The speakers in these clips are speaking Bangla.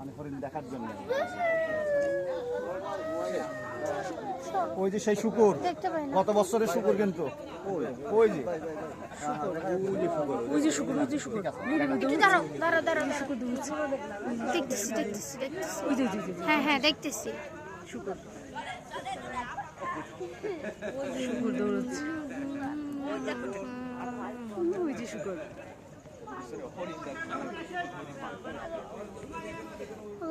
মানে হরিণ দেখার জন্য। ওই যে সেই শুকুর গত বছরের শুকুর কিন্তু। ওই যে। ওই যে শুকুর ওই যে শুকুর। দাঁড়াও শুকুর দেখতেছি দেখতেছি দেখতেছি। হ্যাঁ হ্যাঁ দেখতেছি। শুকুর। শুকুর দৌড়চ্ছে। ওই যে শুকুর।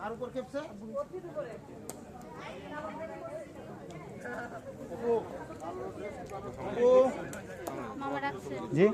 কার উপর খেপছে? জি?